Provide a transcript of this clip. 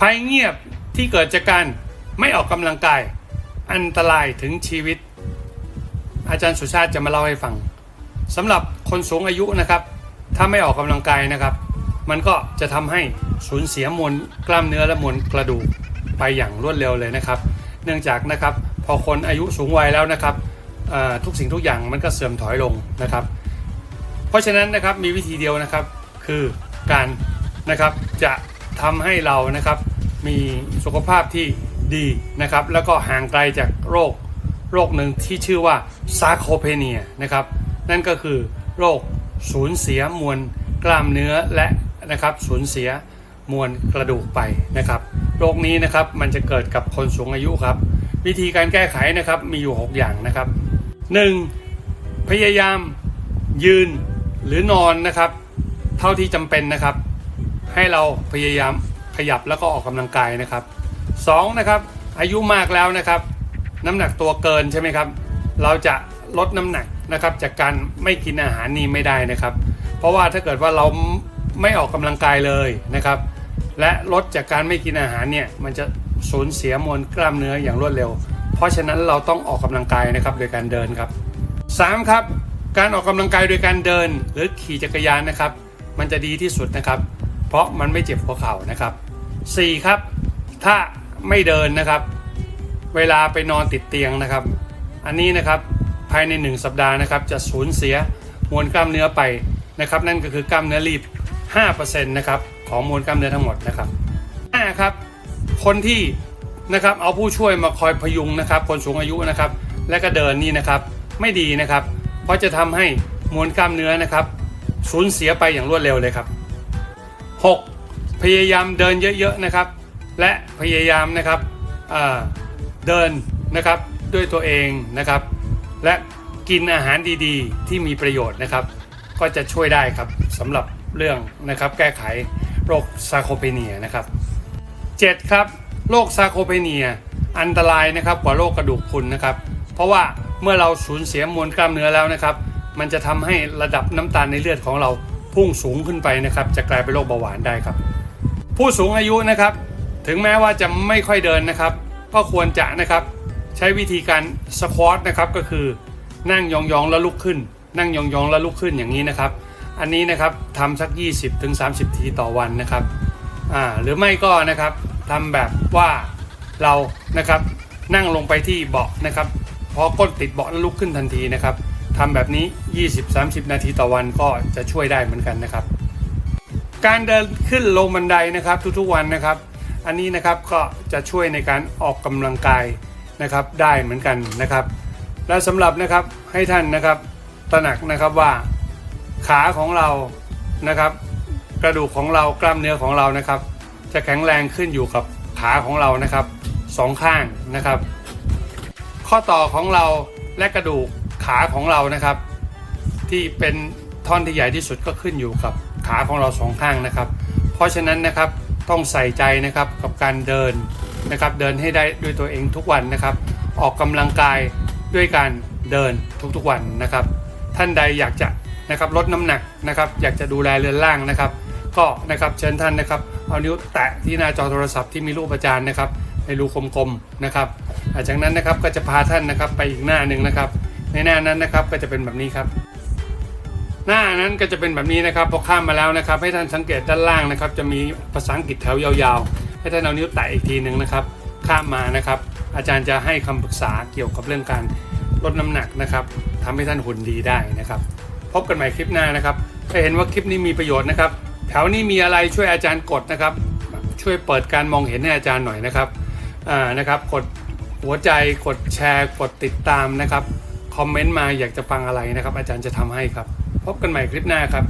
ภัยเงียบที่เกิดจากการไม่ออกกำลังกาย อันตรายถึงชีวิต อาจารย์สุชาติจะมาเล่าให้ฟังสำหรับคนสูงอายุนะครับ ถ้าไม่ออกกำลังกายนะครับ มันก็จะทำให้สูญเสียมวลกล้ามเนื้อและมวลกระดูกไปอย่างรวดเร็วเลยนะครับ เนื่องจากนะครับพอคนอายุสูงวัยแล้วนะครับทุกสิ่งทุกอย่างมันก็เสื่อมถอยลงนะครับ เพราะฉะนั้นนะครับมีวิธีเดียวนะครับคือการนะครับจะทำให้เรานะครับ มีสุขภาพที่ดีนะครับ แล้วก็ห่างไกลจากโรคโรคหนึ่งที่ชื่อว่าซาร์โคเพเนียนะครับ นั่นก็คือโรคสูญเสียมวลกล้ามเนื้อและนะครับสูญเสียมวลกระดูกไปนะครับ โรคนี้นะครับมันจะเกิดกับคนสูงอายุครับ วิธีการแก้ไขนะครับมีอยู่ 6 อย่างนะครับ 1. พยายามยืนหรือนอนนะครับ เท่าที่จำเป็นนะครับ ให้เราพยายาม ยับแล้วก็ออกกำลังกายนะครับสองนะครับอายุมากแล้วนะครับ น้ำหนักตัวเกินใช่ไหมครับ เราจะลดน้ำหนักนะครับ จากการไม่กินอาหารนี่ไม่ได้นะครับ เพราะว่าถ้าเกิดว่าเราไม่ออกกำลังกายเลยนะครับ และลดจากการไม่กินอาหารเนี่ยมันจะสูญเสียมวลกล้ามเนื้ออย่างรวดเร็ว เพราะฉะนั้นเราต้องออกกำลังกายนะครับโดยการเดินครับ 3. ครับการออกกำลังกายโดยการเดินหรือขี่จักรยานนะครับ มันจะดีที่สุดนะครับ เพราะมันไม่เจ็บหัวเข่านะครับ 4. ครับ ถ้าไม่เดินนะครับ เวลาไปนอนติดเตียงนะครับ อันนี้นะครับภายใน 1 สัปดาห์นะครับจะสูญเสียมวลกล้ามเนื้อไปนะครับ นั่นก็คือกล้ามเนื้อรีบ 5%นะครับของมวลกล้ามเนื้อทั้งหมดนะครับ5ครับคนที่นะครับเอาผู้ช่วยมาคอยพยุงนะครับ คนสูงอายุนะครับ และก็เดินนี่นะครับไม่ดีนะครับ เพราะจะทำให้มวลกล้ามเนื้อนะครับสูญเสียไปอย่างรวดเร็วเลยครับ 6. พยายามเดินเยอะๆนะครับ และพยายามนะครับเเดินนะครับด้วยตัวเองนะครับ และกินอาหารดีๆ ที่มีประโยชน์นะครับ ก็จะช่วยได้ครับสำหรับเรื่องนะครับแก้ไขโรคซาร์โคเพเนียนะครับ 7. ครับโรคซาร์โคเพเนียอันตรายนะครับกว่าโรคกระดูกพรุนนะครับ เพราะว่าเมื่อเราสูญเสียมวลกล้ามเนื้อแล้วนะครับ มันจะทำให้ระดับน้ำตาลในเลือดของเราพุ่งสูงขึ้นไปนะครับ จะกลายเป็นโรคเบาหวานได้ครับ ผู้สูงอายุนะครับ ถึงแม้ว่าจะไม่ค่อยเดินนะครับ ก็ควรจะนะครับ ใช้วิธีการสควอตนะครับก็คือนั่งยองๆแล้วลุกขึ้น นั่งยองๆแล้วลุกขึ้นอย่างนี้นะครับ อันนี้นะครับทำสัก 20-30ถึง30ทีต่อวันนะครับอ่าหรือไม่ก็นะครับทำแบบว่าเรานะครับนั่งลงไปที่เบาะนะครับพอก้นติดเบาะแล้วลุกขึ้นทันทีนะครับทำแบบนี้ 20-30 นาทีต่อวันก็จะช่วยได้เหมือนกันนะครับ การเดินขึ้นลงบันไดนะครับทุกๆวันนะครับ อันนี้นะครับก็จะช่วยในการออกกำลังกายนะครับได้เหมือนกันนะครับ และสำหรับนะครับให้ท่านนะครับตระหนักนะครับว่าขาของเรานะครับ กระดูกของเรากล้ามเนื้อของเรานะครับ จะแข็งแรงขึ้นอยู่กับขาของเรานะครับสองข้างนะครับ ข้อต่อของเราและกระดูกขาของเรานะครับ ที่เป็นท่อนที่ใหญ่ที่สุดก็ขึ้นอยู่กับ ขาของเราสองข้างนะครับ เพราะฉะนั้นนะครับต้องใส่ใจนะครับกับการเดินนะครับเดินให้ได้ด้วยตัวเองทุกวันนะครับ ออกกำลังกายด้วยการเดินทุกๆวันนะครับ ท่านใดอยากจะนะครับลดน้ำหนักนะครับ อยากจะดูแลเรือนร่างนะครับ ก็นะครับเชิญท่านนะครับเอานิ้วแตะที่หน้าจอโทรศัพท์ที่มีรูปอาจารย์นะครับในรูกลมๆนะครับหลังจากนั้นนะครับก็จะพาท่านนะครับไปอีกหน้าหนึ่งนะครับ ในหน้านั้นนะครับก็จะเป็นแบบนี้ครับ หน้านั้นก็จะเป็นแบบนี้นะครับพอข้ามมาแล้วนะครับ ให้ท่านสังเกตด้านล่างนะครับ จะมีภาษาอังกฤษแถวยาวๆ ให้ท่านเอานิ้วแตะอีกทีหนึ่งนะครับ ข้ามมานะครับ อาจารย์จะให้คำปรึกษาเกี่ยวกับเรื่องการลดน้ำหนักนะครับทำให้ท่านหุ่นดีได้นะครับ พบกันใหม่คลิปหน้านะครับถ้าเห็นว่าคลิปนี้มีประโยชน์นะครับ แถวนี้มีอะไรช่วยอาจารย์กดนะครับ ช่วยเปิดการมองเห็นให้อาจารย์หน่อยนะครับอ่านะครับกดหัวใจกดแชร์ กดติดตามนะครับ คอมเมนต์มาอยากจะฟังอะไรนะครับ อาจารย์จะทำให้ครับ พบกันใหม่คลิปหน้าครับ